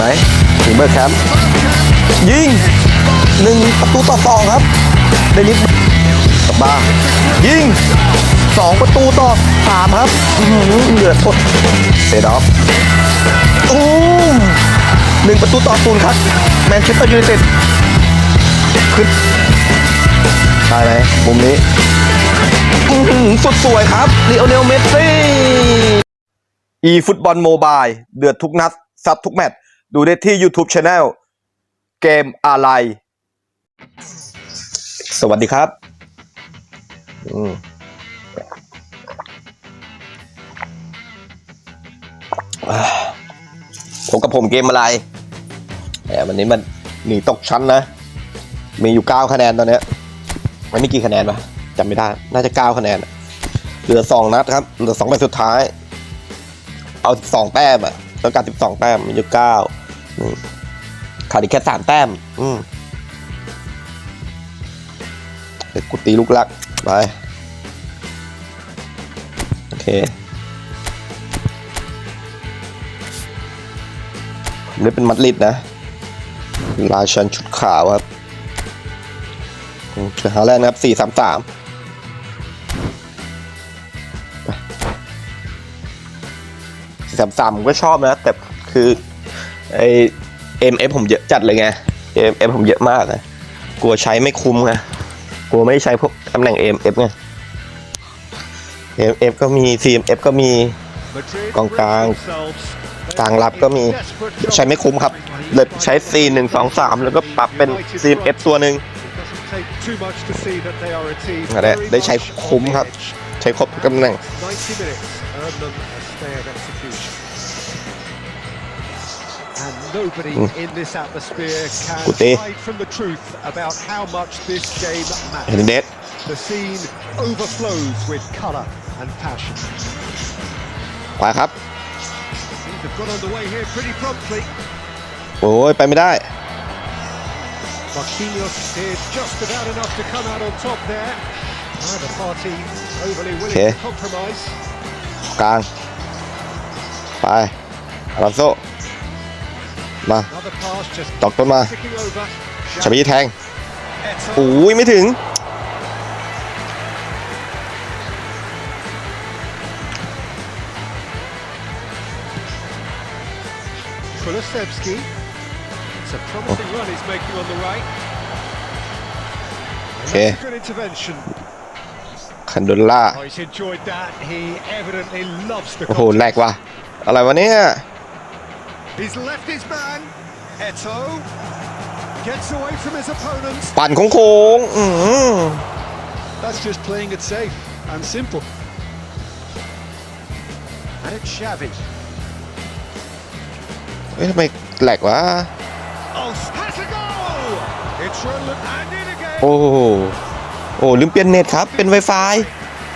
ไหมถึงเบอร์แคมป์ยิงหนึ่งประตูต่อสองครับเดนิสกลับบ้ายิงสองประตูต่อสามครับอื้อหือเหลือทดเซดอฟตูมหนึ่งประตูต่อศูนย์ครับแมนเชสเตอร์ยูไนเต็ดขึ้นได้ไหมมุมนี้อือหือสุดสวยครับลีโอเนลเมสซี่ e ฟุตบอลโมบายเดือดทุกนัดซัดทุกแมตช์ ดูได้ที่ YouTube Channel เกมอะไร สวัสดีครับอืมพบกับผมเกมอะไรแต่วันนี้มันหนีตกชั้นนะ มีอยู่ 9 คะแนนตอนนี้มันมีกี่คะแนนปะจำไม่ได้ น่าจะ 9 คะแนน เหลือ 2 นัดครับ เหลือ2แมตช์สุดท้าย เอา 12 แต้มอะต้องการ 12 แต้ม มีอยู่ 9 ขาดอีกแค่สามแต้ม อืมเดี๋กูตีลูกลัก ไป โอเคนี่เป็นมัดลิดนะลาชันชุดขาวครับเจอฮาแลนด์ครับสี่สามสามสี่สามสามก็ชอบนะ แต่คือ ไอเอ็มเอฟผมเยอะจัดเลยไงเอ็มเอฟผมเยอะมากนะกลัวใช้ไม่คุ้มไงกลัวไม่ใช้พวกตำแหน่งเอ็มเอฟไงเอ็มเอฟก็มีซีเอ็มเอฟก็มีกองกลางกลางรับก็มีใช้ไม่คุ้มครับเลยใช้ซีหนึ่งสองสามแล้วก็ปรับเป็นซีเอฟตัวหนึ่งนั่นแหละได้ใช้คุ้มครับ ใช้ครบตำแหน่ง And nobody in this atmosphere can Kuti. hide from the truth about how much this game เฮน matters. เดส The scene overflows with colour and passion. ไปครับ Things have got underway here pretty promptly. โอ้ยไปไม่ได้ Marquinhos did just about enough to come out on top there. Neither party overly willing Okay. to compromise. กลาง ไปอารันโซ มา Another pass just ตอกต้นมา ticking over. ชาบีแทง Eto. โอ้ยไม่ถึง Kulusevski. It's a promising run he's making on the right. And Okay. that's a good intervention. คันโดล่า Oh, he's enjoyed that. He evidently loves the โอ้โหแหลก contest. ว่ะอะไรวะเนี่ย He's left his man. Eto gets away from his opponents. ปั่นโค้งๆอือ That's just playing it safe and simple. And it's Xavi. เอ้ยทำไมแหลกวะ Oh, has a goal! It's relevant and in again. โอ้โหโอ้ลืมเปลี่ยนเน็ตครับ เป็น Wi-Fi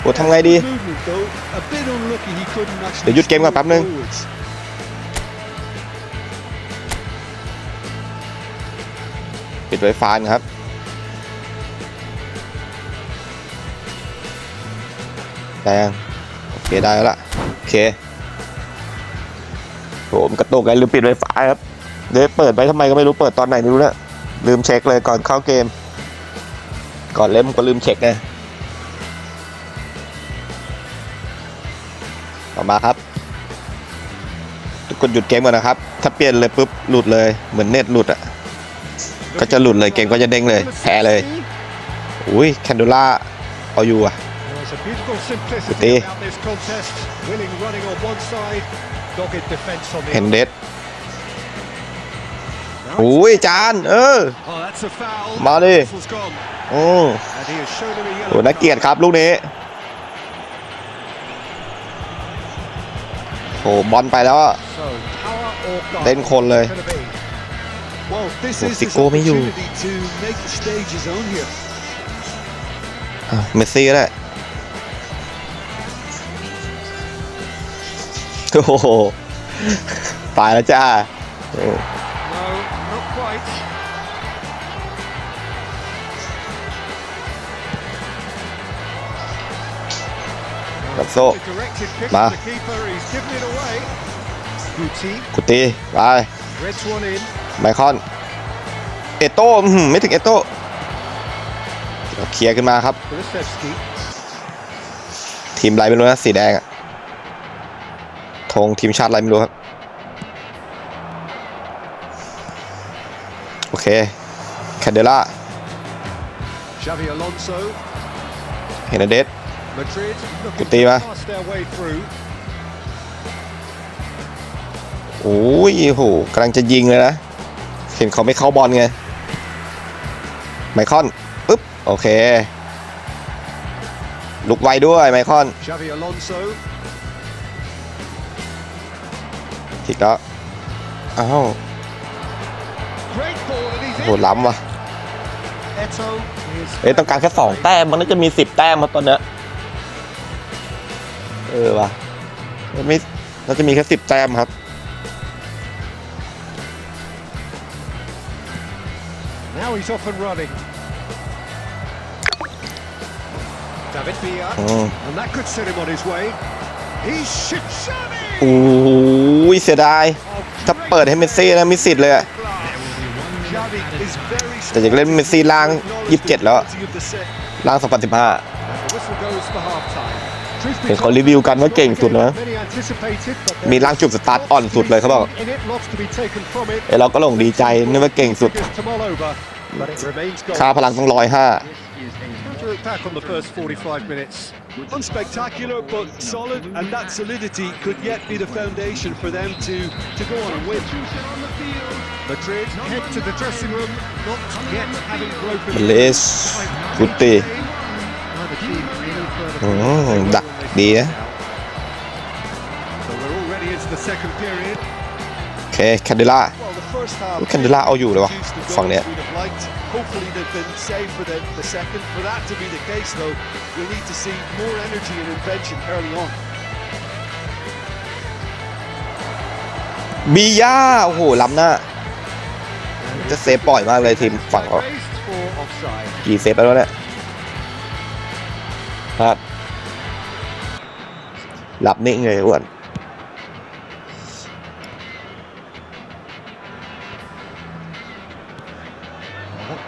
โอ้ทำไงดี Movement, though, a bit unlucky he couldn't actually เดี๋ยวหยุดเกมก่อนแป๊บนึง forwards. ปิด Wi-Fi นะครับได้ยังโอเคได้แล้วล่ะโอเคโหมกระตุกไงลืมปิด Wi-Fi ครับเดี๋ยวเปิดไปทำไมก็ไม่รู้เปิดตอนไหนไม่รู้นะลืมเช็คเลยก่อนเข้าเกม ก่อนเล่นก็ลืมเช็คไงต่อมาครับทุกคนหยุดเกมก่อนนะครับ ถ้าเปลี่ยนเลยปุ๊บหลุดเลยเหมือนเน็ตหลุดอะ ก็จะหลุดเลยเกมก็จะเด้งเลยแพ้เลยอุ้ยแคนดูล่าเอาอยู่อะตีเห็นเด็ดอุ้ยจานเออมาดิโอ้โหนักเกียรติครับลูกนี้โหบอลไปแล้วเล่นคนเลย Gonna be. Well, this Ủa, is thì his cô mới vô. opportunity to make the stage his own here. อะเมสซี่ก็ได้โอ้โห ตายแล้วจ้าเออ No, not quite. กับโซ่ The directed กุตีไป Threads one in. ไมคอน เอโต้อื้อหือไม่ถึงเอโต้เดี๋ยวเคลียร์ขึ้นมาครับ Kulusevski. ทีมอะไรไม่รู้นะสีแดงอะธงทีมชาติอะไรไม่รู้ครับ โอเคแคนเดล่า Xavi Alonso. เฮนเดส Madrid looking Kuti to โอ้ยโหกำลังจะยิงเลยนะ เห็นเขาไม่เข้าบอลไง ไมคอนปึ๊บ โอเค ลุกไวด้วยไมคอน Xavi Alonso. ทีก็อ้าว Great ball and he's โห in. ล้ำว่ะ Eto is เอ้ยต้องการแค่สองแต้ม มันน่าจะมีสิบแต้มครับตอนเนี้ยเออว่ะมันไม่น่าจะมีแค่สิบแต้มครับ now he's off and running. David Villa. อืม And that could set him on his way. He's shit Xavi! โอ้ยเสียดาย ถ้าเปิดให้เมสซี่นะมีสิทธิ์เลยอะ Xavi is very แต่อยากเล่นเมสซี่ล่าง 27 แล้วอะ of the set. ล่าง 2015 The whistle goes for half-time. Truth be เห็นเขา told, รีวิวกันว่าเก่งสุดนะ many anticipated, but there มีล่างจุดสตาร์ทอ่อนสุดเลยเขาบอก in it, lots to be taken from it. เอ้ยเราก็หลงดีใจนึกว่าเก่งสุด Figures to mull over, but it remains ค่า goal. พลังต้องร้อยห้า Counter attack on the first 45 minutes. Unspectacular but solid, and that solidity could yet be the foundation for them to, to go on and win. Madrid head to the dressing room, not yet having broken เลสกุติ Neither team any further อื progress. มดักดีนะ So we're already into the second period. โอ เคแคนเดล่า Well, the first half. Look, Candela เอาอยู่เลยวะ produced the ฝั่งเนี้ย goals we'd have liked. Hopefully, they've been saved for the, the second. For that to be the case, though, we'll need to see more energy and invention early on. บีย่าโอ้โหล้ำหน้า จะเซฟปล่อยมากเลยทีมฝั่งเขา Raised for offside. กี่เซฟไปแล้วเนี่ยพลาดหลับนิ่งเลยอ้วน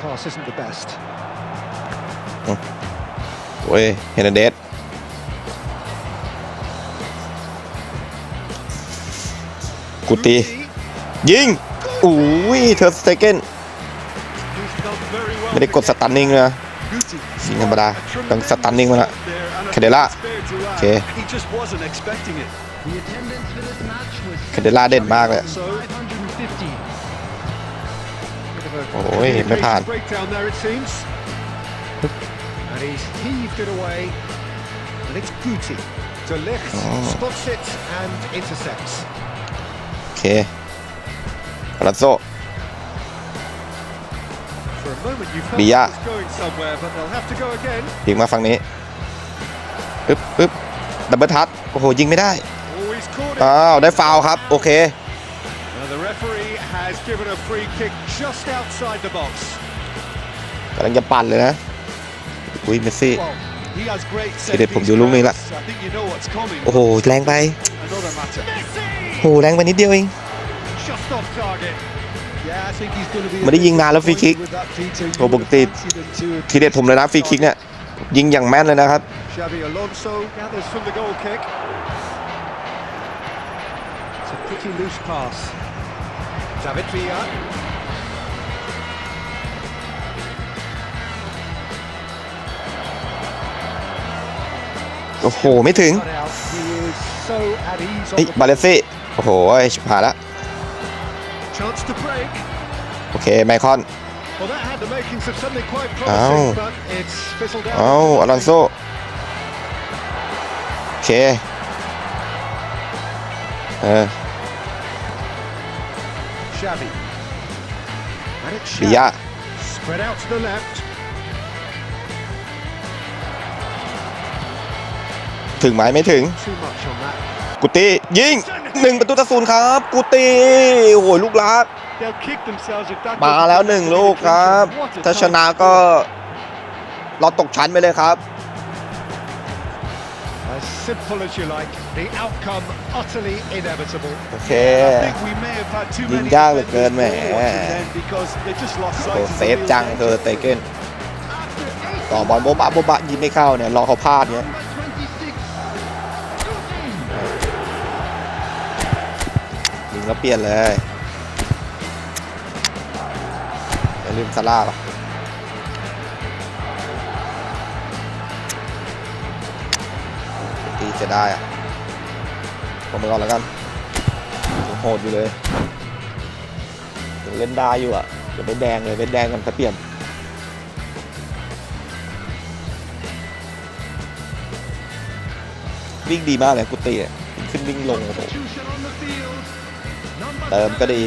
pass isn't the best. โอ้ยเฮนเดสกูตี ยิงอุ้ยเธอสเตเกน He's done very well. ไม่ได้กดสตันนิ่งเลยนะ Guti. ยิงธรรมดาต้องสตันนิ่งมาละ There, and I Candela. think it's fair to add, Okay. He just wasn't expecting it. แคนเดล่าเด่นมากเลย โอ้ยไม่ผ่าน breakdown there it seems. And he's heaved it away. And it's Guti. To Ligt, Oh. spots it and intercepts. โอเคอลันโซ For a moment you felt Villa. it was going somewhere, but they'll have to go again. ยิงมาฝั่งนี้ปึ๊บปึ๊บดับเบิลทัชโอ้โหยิงไม่ได้ Oh, he's caught it. อ้าว ได้ฟาวล์ครับ โอเค And the referee has given a free kick just outside the box. กำลังจะปั่นเลยนะ อุ้ยเมสซี่ well, he has great set เด็ดผมดูลูกนี้ละ I think you know what's coming. โอ้โห แรงไป Another matter. โอ้โห แรงไปนิดเดียวเอง Just off target. Yeah, I think he's going to be. ไม่ได้ยิงนานแล้วฟรีคิก with that, Peter. You โอ้ปกติ would have fancied him to ทีเด็ดผมเลยนะฟรีคิกเนี่ย ยิงอย่างแม่นเลยนะครับ Xavi Alonso gathers from the goal kick. It's a pretty loose pass. David Villa. โอ้โห ไม่ถึง Cut out. He is so at ease เฮ้ย on the บาเลนซี่ โอ้โหชิบหายละ chance to break. โอเค ไมคอน Well, that had the makings of something quite Ow. promising, but it's fizzled out. เอ้าอลอนโซ โอเค เออ Xavi. And it's บิยา Xavi. Spread out to the left. ถึงไหมไม่ถึง Too much on that. กุตียิงหนึ่งประตูต่อศูนย์ครับ กุตีโอ้โหลูกรัก They'll kick themselves if that มา doesn't แล้ว get หนึ่ง them ลูก to ครับ What a ถ้าช time. นะก็เราตกชั้นไปเลยครับ As simple as you like, the outcome utterly inevitable. โอเค I think we may have had too Nhìn many ra được defenders gần mẹ. watching then because they just lost โอ้ sight of เซ the ฟ real จังเธอ danger. เตเกนต่อบอลโบ๊ะบะโบ๊ะบะยิงไม่เข้าเนี่ยรอเขาพลาดเนี่ยยิงแล้วเปลี่ยนเลยอย่าลืมซาร่าป่ะ ตีจะได้อะผมไปก่อนแล้วกันยังโหดอยู่เลยยังเล่นได้อยู่อะเดี๋ยวเป็นแดงเลยเป็นแดงกันถ้าเปลี่ยนวิ่งดีมากเลยกุฏิอะวิ่งขึ้นวิ่งลงโอ้โหเติมก็ดี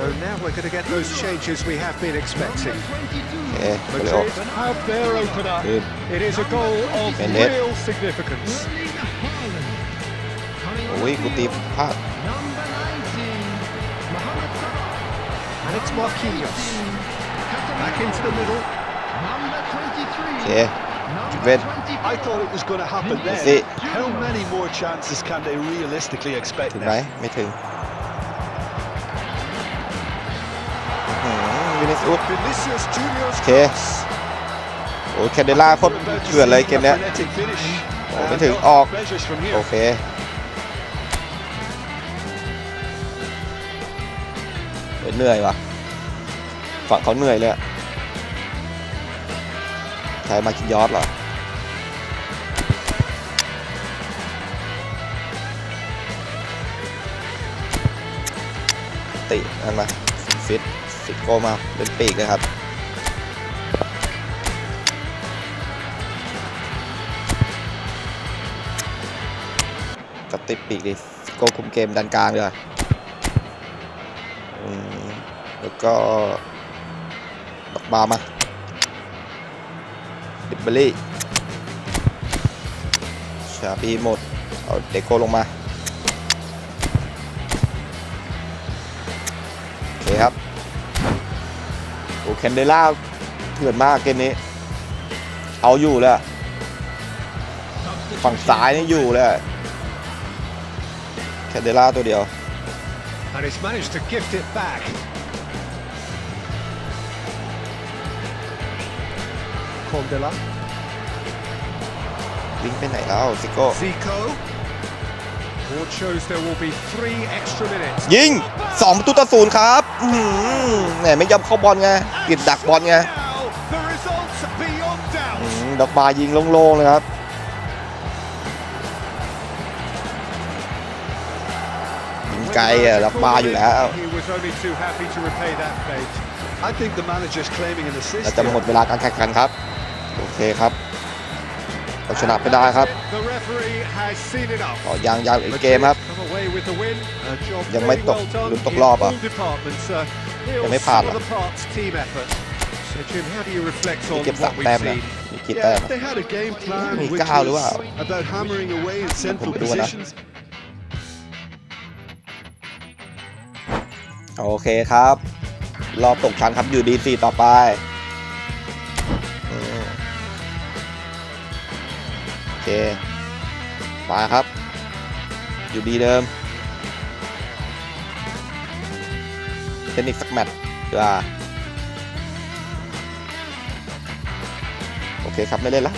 So now we're going to get those changes we have been expecting. โอเคโอเลโอ Madrid have their opener. คือ It is a goal of Mendes. real significance. โอ้ยกุฏิพลาด And it's Marquinhos. Back into the middle. โอเคจุดเว้น I thought it was going to happen That's then. it. How many more chances can they realistically expect ถึงไหม now? ไม่ถึงวินิสอุส Vinicius Junior's Okay. cross. โอ้ยแคนเดล่าโคตรเถื่อนเลยเกมเนี้ยโอ้ไม่ถึงออก โอเคเหนื่อยว่ะฝั่งเขาเหนื่อยเลยใครมาคิดยอดเหรอตินั่นมาฟิต ฟิโกมาเป็นปีกเลยครับก็ติดปีกดิฟิโกคุมเกมดันกลางเลยแล้วก็ดอกบามาดิบเบอรี่ชาปีหมด เอาเดโกลงมา แคนเดล่าเถื่อนมากเกมนี้ เอาอยู่เลยอะฝั่งซ้ายนี่อยู่เลยอะแคนเดล่าตัวเดียว And he's managed to gift it back. Condela. วิ่งไปไหนแล้วซิโก้ Zico. Board shows there will be three extra minutes. ยิง2ประตูต่อศูนย์ครับอื้อหือแหมไม่ยอมเข้าบอลไงปิดดักบอลไง Now, the results beyond อื doubt. มดอกบาร์ยิงโล่งๆเลยครับยิงไกลอะดอกบาร์อยู่แล้ว He was only too happy to repay that fate. I think the manager's claiming an assist. เราจะหมด here. เวลาการแข่งขันครับ โอเคครับ เราชนะไปได้ครับ The referee has seen enough. ต่อยังยังอีกเกมครับ Come away with the win. A job ยังไม่ very ตก well done ลุ้นตก in รอบอะ all departments. Uh, real ยังไม่ผ่าน sum หร of อ the parts team effort. So Jim, how do you reflect มี on เก็บสาม what แต้ม we've นะ seen? มีกี่แต้ม Yeah, อะ they had a game plan มี which เก้าหรือเป was ล่า about hammering away in central ผมไปดูนะ positions. โอเคครับ รอบตกชั้นครับอยู่ดีซีต่อไป มาครับ อยู่ดีเดิม เทคนิคสักแมตช์ดีกว่าโอเคครับ ไม่เล่นละ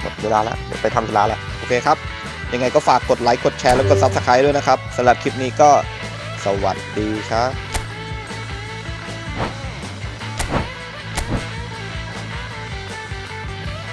หมดเวลาแล้วเดี๋ยวไปทำธุระแล้ว โอเคครับ ยังไงก็ฝากกดไลค์ กดแชร์ แล้วกด Subscribe ด้วยนะครับสำหรับคลิปนี้ก็สวัสดีครับ